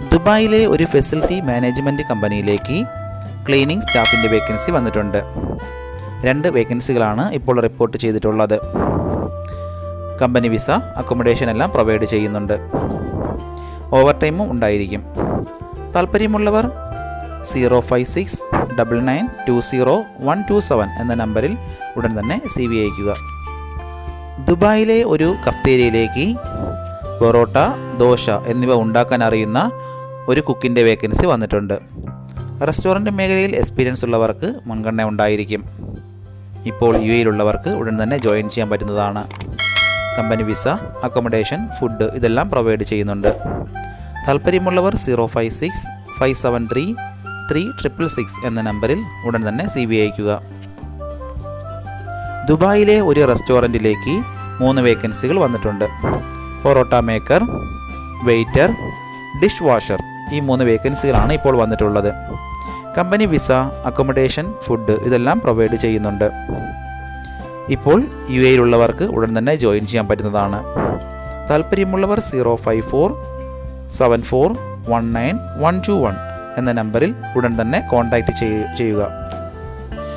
ദുബായിലെ ഒരു facility management കമ്പനിയിലേക്ക് ക്ലീനിങ് സ്റ്റാഫിന്റെ വേക്കൻസി വന്നിട്ടുണ്ട്. രണ്ട് വേക്കൻസികളാണ് ഇപ്പോൾ റിപ്പോർട്ട് ചെയ്തിട്ടുള്ളത്. കമ്പനി വിസ അക്കോമഡേഷൻ എല്ലാം പ്രൊവൈഡ് ചെയ്യുന്നുണ്ട്. ഓവർ ടൈമും ഉണ്ടായിരിക്കും. താല്പര്യമുള്ളവർ zero five six double nine two zero one two seven എന്ന നമ്പറിൽ ഉടൻ തന്നെ സി വി അയക്കുക ദുബായിലെ ഒരു കഫ്തേരിയയിലേക്ക് പൊറോട്ട ദോശ എന്നിവ ഉണ്ടാക്കാൻ അറിയുന്ന ഒരു കുക്കിന്റെ വേക്കൻസി വന്നിട്ടുണ്ട്. റെസ്റ്റോറന്റ് മേഖലയിൽ എക്സ്പീരിയൻസ് ഉള്ളവർക്ക് മുൻഗണന ഉണ്ടായിരിക്കും. ഇപ്പോൾ യു എയിലുള്ളവർക്ക് ഉടൻ തന്നെ ജോയിൻ ചെയ്യാൻ പറ്റുന്നതാണ്. കമ്പനി വിസ അക്കോമഡേഷൻ ഫുഡ് ഇതെല്ലാം പ്രൊവൈഡ് ചെയ്യുന്നുണ്ട്. താല്പര്യമുള്ളവർ zero five six five seven three three triple six എന്ന നമ്പറിൽ ഉടൻ തന്നെ സി ബി അയക്കുക ദുബായിലെ ഒരു റെസ്റ്റോറന്റിലേക്ക് മൂന്ന് വേക്കൻസികൾ വന്നിട്ടുണ്ട്. Parotta maker waiter dish washer ഈ മൂന്ന് വേക്കൻസികളാണ് ഇപ്പോൾ വന്നിട്ടുള്ളത്. കമ്പനി വിസ അക്കോമഡേഷൻ ഫുഡ് ഇതെല്ലാം പ്രൊവൈഡ് ചെയ്യുന്നുണ്ട്. ഇപ്പോൾ യു എയിലുള്ളവർക്ക് ഉടൻ തന്നെ ജോയിൻ ചെയ്യാൻ പറ്റുന്നതാണ്. താല്പര്യമുള്ളവർ zero five four seven four one nine one two one എന്ന നമ്പറിൽ ഉടൻ തന്നെ കോൺടാക്റ്റ് ചെയ്യുക.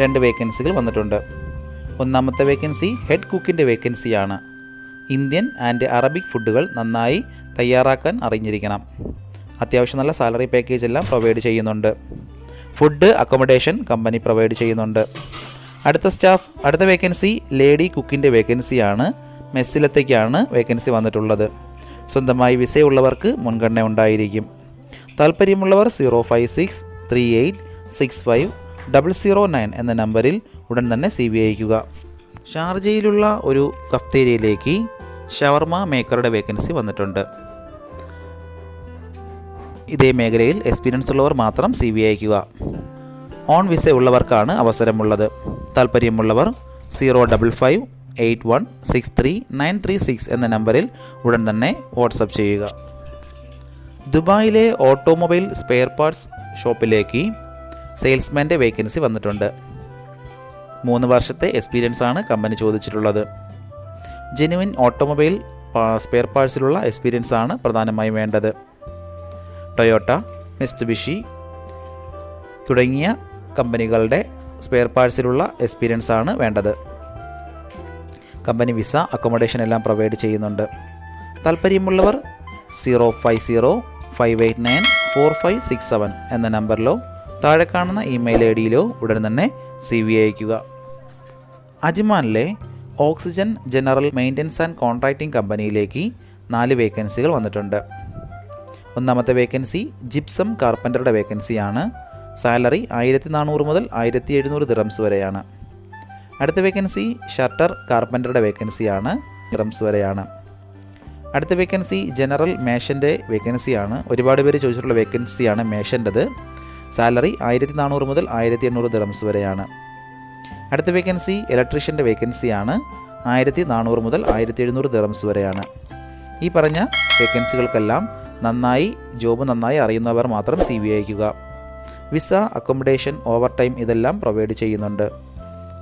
രണ്ട് വേക്കൻസികൾ വന്നിട്ടുണ്ട്. ഒന്നാമത്തെ വേക്കൻസി ഹെഡ് കുക്കിന്റെ വേക്കൻസിയാണ് ഇന്ത്യൻ ആൻഡ് അറബിക് ഫുഡുകൾ നന്നായി തയ്യാറാക്കാൻ അറിഞ്ഞിരിക്കണം. അത്യാവശ്യം നല്ല സാലറി പാക്കേജ് എല്ലാം പ്രൊവൈഡ് ചെയ്യുന്നുണ്ട്. ഫുഡ് അക്കോമഡേഷൻ കമ്പനി പ്രൊവൈഡ് ചെയ്യുന്നുണ്ട്. അടുത്ത സ്റ്റാഫ് അടുത്ത വേക്കൻസി ലേഡി കുക്കിന്റെ വേക്കൻസിയാണ് മെസ്സിലത്തേക്കാണ് വേക്കൻസി വന്നിട്ടുള്ളത്. സ്വന്തമായി വിസയുള്ളവർക്ക് മുൻഗണന ഉണ്ടായിരിക്കും. താല്പര്യമുള്ളവർ zero five six three eight six five double zero nine എന്ന നമ്പറിൽ ഉടൻ തന്നെ സി ബി അയക്കുക ഷാർജയിലുള്ള ഒരു കഫ്തേരിയയിലേക്ക് ഷവർമ മേക്കറുടെ വേക്കൻസി വന്നിട്ടുണ്ട്. ഇതേ മേഖലയിൽ എക്സ്പീരിയൻസ് ഉള്ളവർ മാത്രം സി വി അയക്കുക ഓൺ വിസ ഉള്ളവർക്കാണ് അവസരമുള്ളത്. താല്പര്യമുള്ളവർ zero double five eight one six three nine three six എന്ന നമ്പറിൽ ഉടൻ തന്നെ വാട്സപ്പ് ചെയ്യുക. ദുബായിലെ ഓട്ടോമൊബൈൽ സ്പെയർ പാർട്സ് ഷോപ്പിലേക്ക് സെയിൽസ്മാന്റെ വേക്കൻസി വന്നിട്ടുണ്ട്. മൂന്ന് വർഷത്തെ എക്സ്പീരിയൻസ് ആണ് കമ്പനി ചോദിച്ചിട്ടുള്ളത്. ജെനുവിൻ ഓട്ടോമൊബൈൽ സ്പെയർ പാർട്സിലുള്ള എക്സ്പീരിയൻസ് ആണ് പ്രധാനമായും വേണ്ടത്. ടൊയോട്ട മിസ്തുബിഷി തുടങ്ങിയ കമ്പനികളുടെ സ്പെയർ പാർട്സിലുള്ള എക്സ്പീരിയൻസ് ആണ് വേണ്ടത്. കമ്പനി വിസ അക്കോമഡേഷൻ എല്ലാം പ്രൊവൈഡ് ചെയ്യുന്നുണ്ട്. താല്പര്യമുള്ളവർ zero five zero five eight nine four five six seven എന്ന നമ്പറിലോ താഴെ കാണുന്ന ഇമെയിൽ ഐ ഡിയിലോ ഉടൻ തന്നെ സി വി അയക്കുക അജ്മാനിലെ oxygen general maintenance and contracting കമ്പനിയിലേക്ക് നാല് വേക്കൻസികൾ വന്നിട്ടുണ്ട്. ഒന്നാമത്തെ വേക്കൻസി ജിപ്സം കാർപ്പന്ററുടെ വേക്കൻസിയാണ്. സാലറി ആയിരത്തി നാനൂറ് മുതൽ ആയിരത്തി എഴുന്നൂറ് ദിറംസ് വരെയാണ്. അടുത്ത വേക്കൻസി ഷട്ടർ കാർപ്പന്ററുടെ വേക്കൻസിയാണ് ദിറംസ് വരെയാണ്. അടുത്ത വേക്കൻസി ജനറൽ മേഷന്റെ വേക്കൻസിയാണ്. ഒരുപാട് പേര് ചോദിച്ചിട്ടുള്ള വേക്കൻസിയാണ് മേഷന്റെത്. സാലറി ആയിരത്തി നാനൂറ് മുതൽ ആയിരത്തി എണ്ണൂറ് ദിറംസ് വരെയാണ്. അടുത്ത വേക്കൻസി ഇലക്ട്രീഷ്യന്റെ വേക്കൻസിയാണ്. ആയിരത്തി നാനൂറ് മുതൽ ആയിരത്തി എഴുന്നൂറ് ദിറംസ് വരെയാണ്. ഈ പറഞ്ഞ വേക്കൻസികൾക്കെല്ലാം നന്നായി ജോബ് നന്നായി അറിയുന്നവർ മാത്രം സി വി അയക്കുക വിസ അക്കോമഡേഷൻ ഓവർ ടൈം ഇതെല്ലാം പ്രൊവൈഡ് ചെയ്യുന്നുണ്ട്.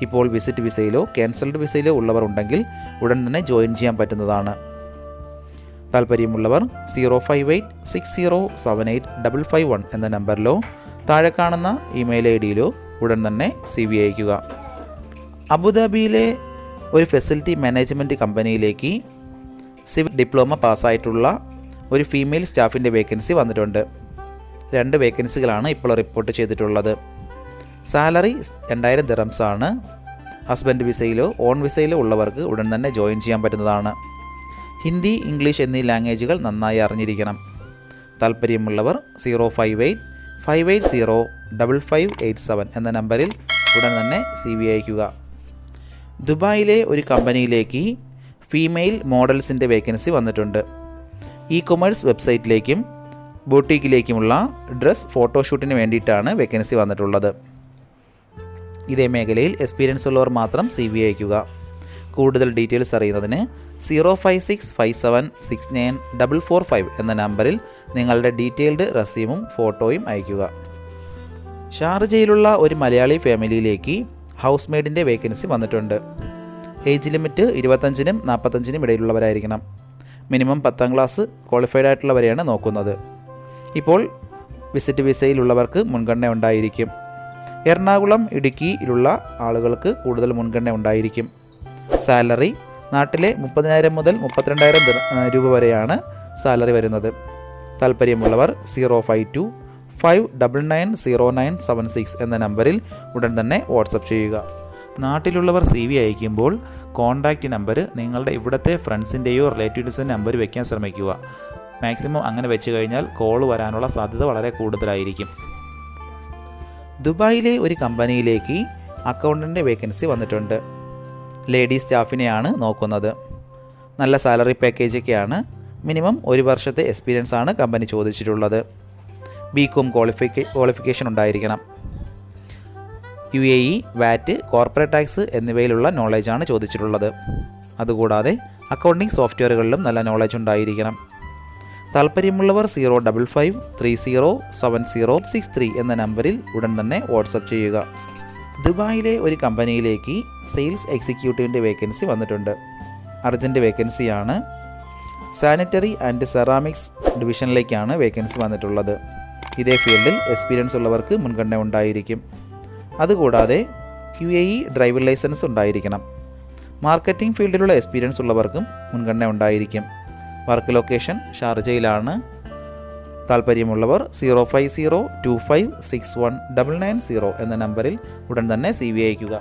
ഇപ്പോൾ വിസിറ്റ് വിസയിലോ ക്യാൻസൽഡ് വിസയിലോ ഉള്ളവർ ഉണ്ടെങ്കിൽ ഉടൻ തന്നെ ജോയിൻ ചെയ്യാൻ പറ്റുന്നതാണ്. താല്പര്യമുള്ളവർ zero five eight six zero seven eight double five one എന്ന നമ്പറിലോ താഴെ കാണുന്ന ഇമെയിൽ ഐ ഡിയിലോ ഉടൻ തന്നെ സി വി അയക്കുക അബുദാബിയിലെ ഒരു ഫെസിലിറ്റി മാനേജ്മെന്റ് കമ്പനിയിലേക്ക് സിവിൽ ഡിപ്ലോമ പാസ്സായിട്ടുള്ള ഒരു ഫീമെയിൽ സ്റ്റാഫിന്റെ വേക്കൻസി വന്നിട്ടുണ്ട്. രണ്ട് വേക്കൻസികളാണ് ഇപ്പോൾ റിപ്പോർട്ട് ചെയ്തിട്ടുള്ളത്. സാലറി രണ്ടായിരം ദിറംസ് ആണ്. ഹസ്ബൻഡ് വിസയിലോ ഓൺ വിസയിലോ ഉള്ളവർക്ക് ഉടൻ തന്നെ ജോയിൻ ചെയ്യാൻ പറ്റുന്നതാണ്. ഹിന്ദി ഇംഗ്ലീഷ് എന്നീ ലാംഗ്വേജുകൾ നന്നായി അറിഞ്ഞിരിക്കണം. താല്പര്യമുള്ളവർ zero five eight five eight zero double five eight seven എന്ന നമ്പറിൽ ഉടൻ തന്നെ സി വി അയക്കുക ദുബായിലെ ഒരു കമ്പനിയിലേക്ക് ഫീമെയിൽ മോഡൽസിന്റെ വേക്കൻസി വന്നിട്ടുണ്ട്. ഇ കൊമേഴ്സ് വെബ്സൈറ്റിലേക്കും ബോട്ടിക്കിലേക്കുമുള്ള ഡ്രസ് ഫോട്ടോഷൂട്ടിന് വേണ്ടിയിട്ടാണ് വേക്കൻസി വന്നിട്ടുള്ളത്. ഇതേ മേഖലയിൽ എക്സ്പീരിയൻസ് ഉള്ളവർ മാത്രം സി വി അയക്കുക കൂടുതൽ ഡീറ്റെയിൽസ് അറിയുന്നതിന് zero five six five seven six nine double four five എന്ന നമ്പറിൽ നിങ്ങളുടെ ഡീറ്റെയിൽഡ് റെസ്യൂമും ഫോട്ടോയും അയയ്ക്കുക. ഷാർജയിലുള്ള ഒരു മലയാളി ഫാമിലിയിലേക്ക് ഹൗസ് മെയ്ഡിന്റെ വേക്കൻസി വന്നിട്ടുണ്ട്. ഏജ് ലിമിറ്റ് ഇരുപത്തഞ്ചിനും നാൽപ്പത്തഞ്ചിനും ഇടയിലുള്ളവരായിരിക്കണം. മിനിമം പത്താം ക്ലാസ് ക്വാളിഫൈഡ് ആയിട്ടുള്ളവരെയാണ് നോക്കുന്നത്. ഇപ്പോൾ വിസിറ്റ് വിസയിലുള്ളവർക്ക് മുൻഗണന ഉണ്ടായിരിക്കും. എറണാകുളം ഇടുക്കിയിലുള്ള ആളുകൾക്ക് കൂടുതൽ മുൻഗണന ഉണ്ടായിരിക്കും. സാലറി നാട്ടിലെ മുപ്പതിനായിരം മുതൽ മുപ്പത്തിരണ്ടായിരം രൂപ വരെയാണ് സാലറി വരുന്നത്. താല്പര്യമുള്ളവർ zero five two five double nine zero nine seven six എന്ന നമ്പറിൽ ഉടൻ തന്നെ വാട്സപ്പ് ചെയ്യുക. നാട്ടിലുള്ളവർ സി വി അയക്കുമ്പോൾ കോൺടാക്റ്റ് നമ്പർ നിങ്ങളുടെ ഇവിടുത്തെ ഫ്രണ്ട്സിന്റെയോ റിലേറ്റീവ്സിന്റെ നമ്പർ വയ്ക്കാൻ ശ്രമിക്കുക. മാക്സിമം അങ്ങനെ വെച്ച് കഴിഞ്ഞാൽ കോൾ വരാനുള്ള സാധ്യത വളരെ കൂടുതലായിരിക്കും. ദുബായിലെ ഒരു കമ്പനിയിലേക്ക് അക്കൗണ്ടന്റ് വേക്കൻസി വന്നിട്ടുണ്ട്. ലേഡീസ് സ്റ്റാഫിനെയാണ് നോക്കുന്നത്. നല്ല സാലറി പാക്കേജൊക്കെയാണ് മിനിമം ഒരു വർഷത്തെ എക്സ്പീരിയൻസ് ആണ് കമ്പനി ചോദിച്ചിട്ടുള്ളത്. ബി കോം ക്വാളിഫിക്കേ ക്വാളിഫിക്കേഷൻ ഉണ്ടായിരിക്കണം. U A E VAT corporate tax എന്നിവയിലുള്ള നോളജാണ് ചോദിച്ചിട്ടുള്ളത്. അതുകൂടാതെ അക്കൗണ്ടിംഗ് സോഫ്റ്റ്വെയറുകളിലും നല്ല നോളജ് ഉണ്ടായിരിക്കണം. താല്പര്യമുള്ളവർ zero double five three zero seven zero six three എന്ന നമ്പറിൽ ഉടൻ തന്നെ വാട്സപ്പ് ചെയ്യുക. ദുബായിലെ ഒരു കമ്പനിയിലേക്ക് സെയിൽസ് എക്സിക്യൂട്ടീവിന്റെ വേക്കൻസി വന്നിട്ടുണ്ട്. അർജന്റ് വേക്കൻസിയാണ് സാനിറ്ററി ആൻഡ് സെറാമിക്സ് ഡിവിഷനിലേക്കാണ് വേക്കൻസി വന്നിട്ടുള്ളത്. ഇതേ ഫീൽഡിൽ എക്സ്പീരിയൻസ് ഉള്ളവർക്ക് മുൻഗണന ഉണ്ടായിരിക്കും. അതുകൂടാതെ U A E driver licence ഉണ്ടായിരിക്കണം. മാർക്കറ്റിംഗ് ഫീൽഡിലുള്ള എക്സ്പീരിയൻസ് ഉള്ളവർക്കും മുൻഗണന ഉണ്ടായിരിക്കും. വർക്ക് ലൊക്കേഷൻ ഷാർജയിലാണ്. താല്പര്യമുള്ളവർ zero five zero two five six one double nine zero എന്ന നമ്പറിൽ ഉടൻ തന്നെ സി വി അയക്കുക